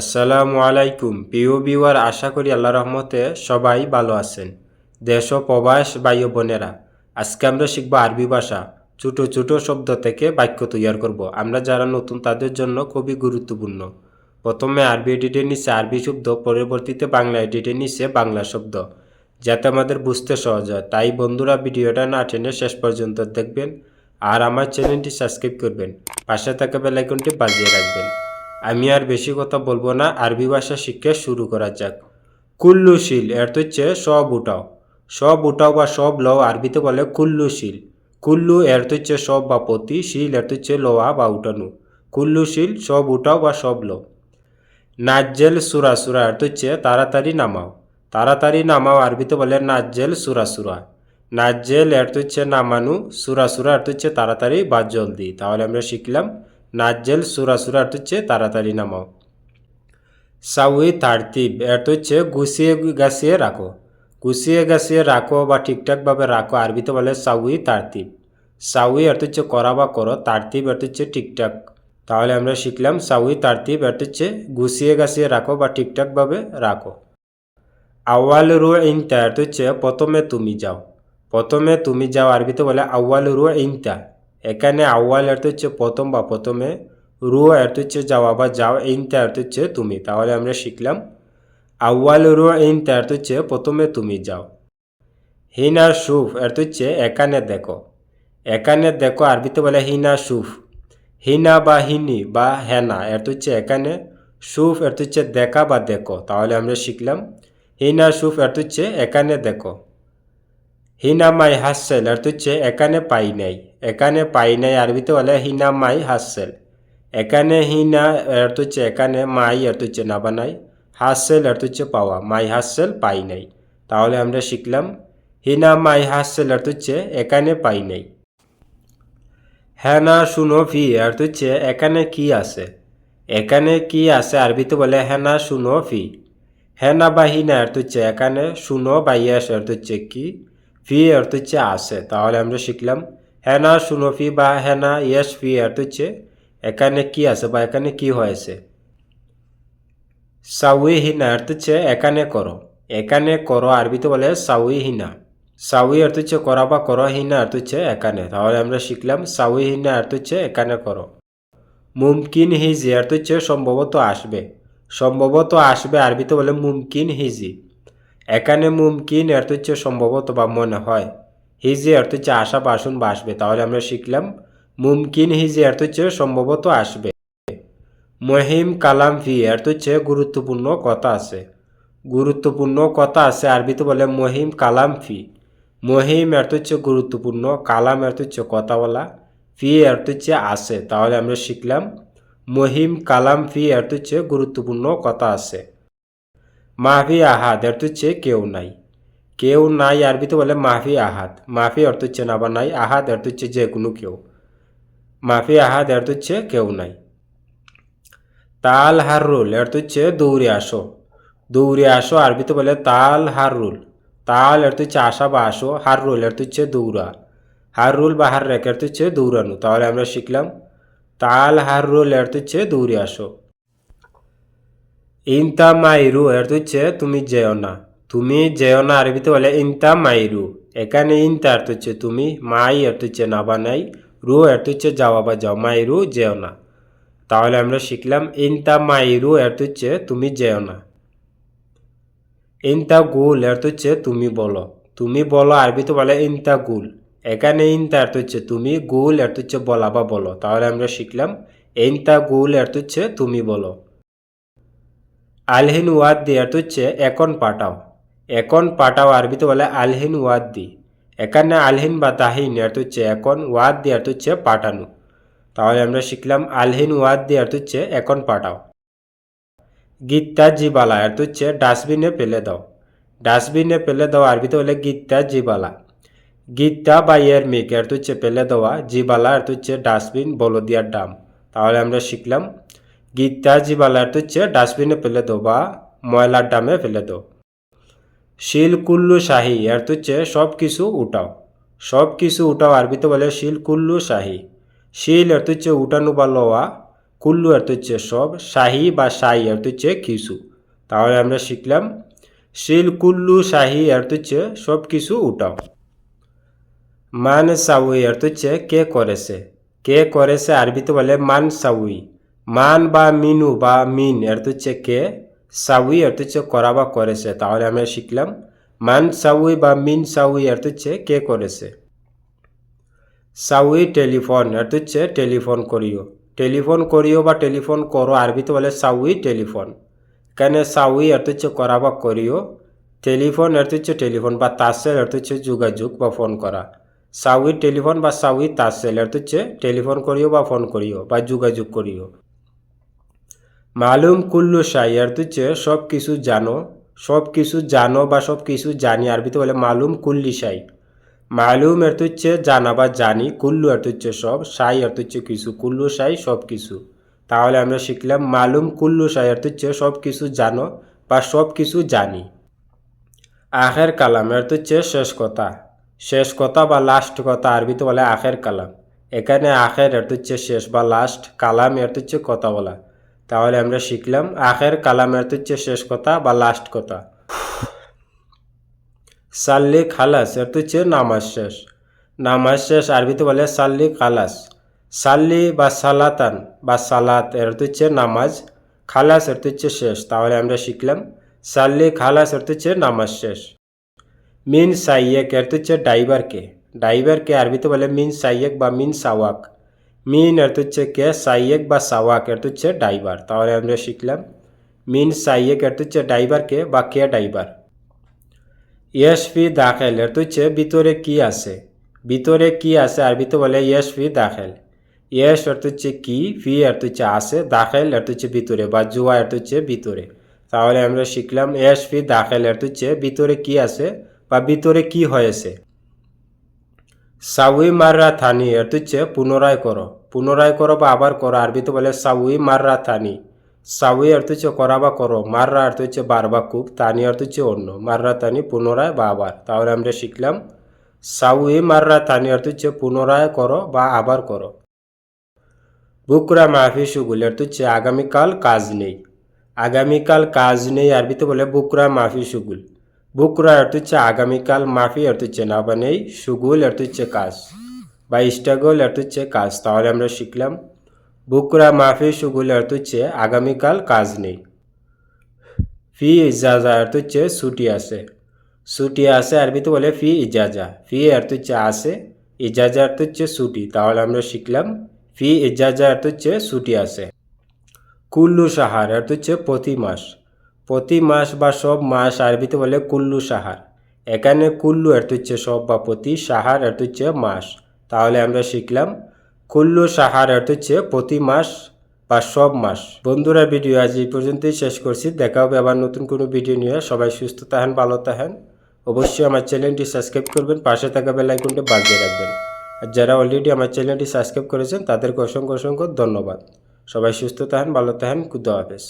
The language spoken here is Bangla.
আসসালামু আলাইকুম, প্রিয় বিওয়ার আশা করি আল্লাহ রহমতে সবাই ভালো আছেন। দেশ ও প্রবাস ভাই ও বোনেরা, আজকে আমরা শিখব আরবি ভাষা। ছোটো ছোটো শব্দ থেকে বাক্য তৈরি করব। আমরা যারা নতুন, তাদের জন্য খুবই গুরুত্বপূর্ণ। প্রথমে আরবি এডিটের নিচে আরবি শব্দ, পরবর্তীতে বাংলা এডিটের নিচে বাংলা শব্দ। যাতে আমাদের বুঝতে সহজ হয়। তাই বন্ধুরা, ভিডিওটা না টেনে শেষ পর্যন্ত দেখবেন। আর আমার চ্যানেলটি সাবস্ক্রাইব করবেন। পাশে থাকা বেলাইকনটি বাজিয়ে রাখবেন। আমি আর বেশি কথা বলব না, আরবি ভাষা শিক্ষা শুরু করা যাক। কুল্লুশীল এর তো হচ্ছে সব উঠাও। সব উঠাও বা সব লও, আরবিতে বলে কুল্লুশীল কুল্লু এর তো হচ্ছে সব বা পতি, শিল এর তো হচ্ছে লোয়া বা উঠানো। কুল্লুশীল সব উঠাও বা সব লও। নাজ্জেল সুরা সুরা এর তো হচ্ছে তাড়াতাড়ি নামাও। তাড়াতাড়ি নামাও, আরবিতে বলে নাজ্জেল সুরা সুরা। নাজ্জেল এর তো হচ্ছে নামানু, সুরা সুরা এর তো হচ্ছে তাড়াতাড়ি বা জলদি। তাহলে আমরা শিখলাম নাজ্জেল সুরা সুরা এর হচ্ছে তাড়াতাড়ি নামাও। সাউই তারতিব তো হচ্ছে গুছিয়ে গাছিয়ে রাখো। গুছিয়ে গাছিয়ে রাখো বা ঠিকঠাকভাবে রাখো আরবিতে বলে সাউই তারতিব সাউই তো হচ্ছে করা বা করো তারতিব তো হচ্ছে ঠিকঠাক। তাহলে আমরা শিখলাম সাউই তারতিব তো হচ্ছে গুছিয়ে গাছিয়ে রাখো বা ঠিকঠাকভাবে রাখো। আওয়াল রু ইনতা তো হচ্ছে প্রথমে তুমি যাও। প্রথমে তুমি যাও আরবিতে বলে আউয়াল রু ইনতা এখানে আউয়াল তো হচ্ছে প্রথম বা প্রথমে রু তো হচ্ছে যাওয়া বা যাও ইনতা তো হচ্ছে তুমি। তাহলে আমরা শিখলাম, আউয়াল রু ইনতা তো হচ্ছে প্রথমে তুমি যাও। হিনা সুফ তো হচ্ছে এখানে দেখো। এখানে দেখো, আরবিতে বলে হিনা সুফ। হিনা বা হিনি বা হেনা তো হচ্ছে এখানে সুফ তো হচ্ছে দেখা বা দেখো। তাহলে আমরা শিখলাম, হিনা সুফ তো হচ্ছে এখানে দেখো। হিনা মাই হাসেল তো হচ্ছে এখানে পাই নাই। এখানে পাই নাই আরবিতে বলে হিনা মাই হাসেল এখানে হিনা তো হচ্ছে এখানে মাই তো হচ্ছে না বানাই। হাসেল তো হচ্ছে পাওয়া। মাই হাসেল পাই নাই। তাহলে আমরা শিখলাম হিনা মাই হাসেল তো হচ্ছে এখানে পাই নাই। হ্যাঁ না শুনো ফি তো হচ্ছে এখানে কি আছে? এখানে কি আছে আরবিতে বলে হ্যাঁ না শুনো ফি হ্যাঁ না বা হিনা তো হচ্ছে এখানে শুনো বা ইয়াস তো হচ্ছে কি? ফি অর্থ হচ্ছে আছে তাহলে আমরা শিখলাম হ্যাঁ না শুনো ফি বা হ্যাঁ না ইয়াস ফি তো হচ্ছে এখানে কি আছে বা এখানে কি হয়েছে। সাউই হিনা এর তো হচ্ছে এখানে করো। এখানে করো আরবিতে বলে সাউই হিনা সাউই অর্থ হচ্ছে করা বা করো হিনা অর্থ হচ্ছে এখানে। তাহলে আমরা শিখলাম সাউই হিনা অর্থ হচ্ছে এখানে করো। মুমকিন হিজি অর্থ হচ্ছে সম্ভবত আসবে। সম্ভবত আসবে আরবিতে বলে মুমকিন হিজি। এখানে মুমকিন অর্থ হচ্ছে সম্ভবত বা মনে হয়। হিজি অর্থ হচ্ছে আশা বা আসুন বা আসবে তাহলে আমরা শিখলাম, মুমকিন হিজি অর্থ হচ্ছে সম্ভবত আসবে। মহিম কালাম ফি অর্থ হচ্ছে গুরুত্বপূর্ণ কথা আছে। গুরুত্বপূর্ণ কথা আছে আরবিতে বলে মহিম কালাম ফি মহিম অর্থ হচ্ছে গুরুত্বপূর্ণ, কালাম অর্থ হচ্ছে কথা বলা ফি অর্থ হচ্ছে আছে। তাহলে আমরা শিখলাম, মহিম কালাম ফি অর্থ হচ্ছে গুরুত্বপূর্ণ কথা আছে। মাহফি আহাদ অর্থ হচ্ছে কেউ নাই। কেউ নাই আরবিতে বলে মাহফি আহাদ। মাহফি অর্থ হচ্ছে না বা নাই, আহাদ অর্থ হচ্ছে যে কোনো কেউ। মাহফি আহাদ অর্থ হচ্ছে কেউ নাই। তাল হাররুল অর্থ হচ্ছে দৌড়ে আসো। দৌড়ে আসো আরবিতে বলে তাল হাররুল। তাল অর্থ হচ্ছে আসা বা আসো, হাররুল অর্থ হচ্ছে দৌড়া। হাররুল বা হার রেখ অর্থ হচ্ছে দৌড়ানো। তাহলে আমরা শিখলাম, তাল হাররুল অর্থ হচ্ছে দৌড়ে আসো। ইনতা মাইরু অর্থ হচ্ছে তুমি যেও না তুমি যেও না আরবিতে বলে ইনতা মাইরু এখানে ইনতা অর্থ হচ্ছে তুমি মাই অর্থ হচ্ছে না বা নাই রু অর্থ হচ্ছে যাওয়া বা যাও মাইরু যেও না তাহলে আমরা শিখলাম ইনতা মাইরু অর্থ হচ্ছে তুমি যেও না ইনতা গুল অর্থ হচ্ছে তুমি বলো তুমি বলো আরবিতে বলে ইনতা গুল এখানে ইনতা অর্থ হচ্ছে তুমি গুল অর্থ হচ্ছে বলা বা বলো তাহলে আমরা শিখলাম ইনতা গুল অর্থ হচ্ছে তুমি বলো আলহিন ওয়াদ্দি অর্থ হচ্ছে এখন পাঠাও এখন পাঠাও আরবিতে বলে আলহিন ওয়াদ্দি। এখানে আলহিন বা তাহিন অর্থ হচ্ছে এখন ওয়াদ্দি অর্থ হচ্ছে পাঠানো তাহলে আমরা শিখলাম আলহিন ওয়াদ্দি অর্থ হচ্ছে এখন পাঠাও গীতা জিবালা অর্থ হচ্ছে ডাস্টবিনে ফেলে দাও। ডাস্টবিনে ফেলে দাও আরবিতে বলে গীতা জিবালা গীতা বা ইয়ার মিক অর্থ হচ্ছে ফেলে দেওয়া, জিবালা অর্থ হচ্ছে ডাস্টবিন, বলদিয়ার ডাম। তাহলে আমরা শিখলাম গীতা জিবালা অর্থ হচ্ছে ডাস্টবিনে ফেলে দো বা ময়লার ডামে ফেলে দো শিল কুল্লু শাহি অর্থ হচ্ছে সব কিছু উঠাও। সব কিছু উঠাও, আরবিতে বলে শিল কুল্লু শাহি। শিল অর্থ হচ্ছে উঠানো বা লওয়া, কুল্লু অর্থ হচ্ছে সব, শাহি বা শাহি অর্থ হচ্ছে কিছু। তাহলে আমরা শিখলাম, শিল কুল্লু শাহি অর্থ হচ্ছে সব কিছু উঠাও। মান সাউই অর্থ হচ্ছে কে করেছে? কে করেছে? আরবিতে বলে মান সাউই। মান বা মিনু বা মিন অর্থ হচ্ছে কে, সাউই অর্থ হচ্ছে করা বা করেছে। তাহলে আমরা শিখলাম। মান, সাউই বা মিন, সাউই অর্থ হচ্ছে কে করেছে। সাউই টেলিফোন অর্থ হচ্ছে টেলিফোন করিও। টেলিফোন করিও বা টেলিফোন করো আরবিতে বলে সাউই টেলিফোন। এখানে সাউই অর্থ হচ্ছে করা বা করিও। টেলিফোন অর্থ হচ্ছে টেলিফোন বা তাসেল অর্থ হচ্ছে যোগাযোগ বা ফোন করা। সাউই টেলিফোন বা সাউই তাসেল অর্থ হচ্ছে টেলিফোন করিও বা ফোন করিও বা যোগাযোগ করিও। মালুম কুল্লু শাই অর্থ হচ্ছে সব কিছু জানো, সব কিছু জানো বা সব কিছু জানি আরবিতে বলে মালুম কুল্লি শাই। মালুম অর্থ হচ্ছে জানা বা জানি কুল্লু অর্থ হচ্ছে সব সাই অর্থ হচ্ছে কিছু, কুল্লু সাই সব কিছু। তাহলে আমরা শিখলাম মালুম কুল্লু সাই অর্থ হচ্ছে সব কিছু জানো বা সব কিছু জানি। আখের কালাম অর্থ হচ্ছে শেষ কথা শেষ কথা বা লাস্ট কথা আরবিতে বলে আখের কালাম। এখানে আখের অর্থ হচ্ছে শেষ বা লাস্ট কালাম অর্থ হচ্ছে কথা বলা। তাহলে আমরা শিখলাম আখের কালাম অর্থ হচ্ছে শেষ কথা বা লাস্ট কথা। সাল্লি খালাস অর্থ হচ্ছে নামাজ শেষ। নামাজ শেষ, আরবিতে বলে সাল্লি খালাস। সাল্লি বা সালাতান বা সালাত, এর হচ্ছে নামাজ। খালাস অর্থ হচ্ছে শেষ। তাহলে আমরা শিখলাম সাল্লি খালাস অর্থ হচ্ছে নামাজ শেষ। মিন সাইয়েক অর্থ হচ্ছে ড্রাইভারকে ড্রাইভারকে আরবিতে বলে মিন সাইয়েক বা মিন সাওয়াক। মিন অর্থ হচ্ছে কে? সাইয়েক বা সাওয়াক অর্থ হচ্ছে ড্রাইভার। তাহলে আমরা শিখলাম। মিন সাইয়েক অর্থ হচ্ছে ড্রাইভারকে বা কে ড্রাইভার? ইয়েশফি দাখেল অর্থ হচ্ছে ভিতরে কি আছে? ভিতরে কি আছে? আর আরবিতে বলে ইয়েশফি দাখেল। ইয়েশ অর্থ হচ্ছে কি? ফি অর্থ হচ্ছে আছে। দাখেল অর্থ হচ্ছে ভিতরে বা জুয়া অর্থ হচ্ছে ভিতরে। তাহলে আমরা শিখলাম ইয়েশ ফি দাখেল অর্থ হচ্ছে ভিতরে কি আছে বা ভিতরে কি হয়েছে? সাউই মাররা থানি অর্থ হচ্ছে পুনরায় করো। পুনরায় করো বা আবার করো আরবিতে বলে সাউই মাররা থানি। সাউই অর্থ করা বা করো, মাররা অর্থ হচ্ছে বার বা খুব তানি অর্থ হচ্ছে অন্য। মাররা তানি পুনরায় বা আবার। তাহলে আমরা শিখলাম, সাউই মাররা তানি অর্থ হচ্ছে পুনরায় করো বা আবার করো। বুকরা মাহফি সুগুল অর্থ হচ্ছে আগামীকাল কাজ নেই। আগামীকাল কাজ নেই আরবিতে বলে বুকরা মাফি সুগুল। বুকরা অর্থ হচ্ছে আগামীকাল মাফি অর্থ হচ্ছে না বা নেই সুগুল অর্থ হচ্ছে কাজ বা স্ট্রাগল অর্থ হচ্ছে কাজ তাহলে আমরা শিখলাম বুকরা মাফি সুগুল অর্থ হচ্ছে আগামীকাল কাজ নেই ফি ইজাজা অর্থ হচ্ছে ছুটি আছে ছুটি আছে আরবিতে বলে ফি ইজাজা ফি অর্থ হচ্ছে আছে ইজাজা অর্থ হচ্ছে ছুটি তাহলে আমরা শিখলাম ফি ইজাজা অর্থ হচ্ছে ছুটি আছে কুল্লু সাহার অর্থ হচ্ছে প্রতি মাস প্রতি মাস বা সব মাস আরবিতে বলে কুল্লু সাহার। এখানে কুল্লু অর্থ হচ্ছে সব বা প্রতি, সাহার অর্থ হচ্ছে মাস। তাহলে আমরা শিখলাম, কুল্লু সাহার অর্থ হচ্ছে প্রতি মাস বা সব মাস। বন্ধুরা, ভিডিও আজ এই পর্যন্তই শেষ করছি। দেখা হবে আবার নতুন কোনো ভিডিও নিয়ে। সবাই সুস্থ থাকেন, ভালো থাকেন। অবশ্যই আমার চ্যানেলটি সাবস্ক্রাইব করবেন। পাশে থাকা বেল আইকনটি বাজিয়ে রাখবেন। আর যারা অলরেডি আমার চ্যানেলটি সাবস্ক্রাইব করেছেন, তাদেরকে অসংখ্য অসংখ্য ধন্যবাদ। সবাই সুস্থ থাকেন, ভালো থাকেন। খুদা হাফেজ।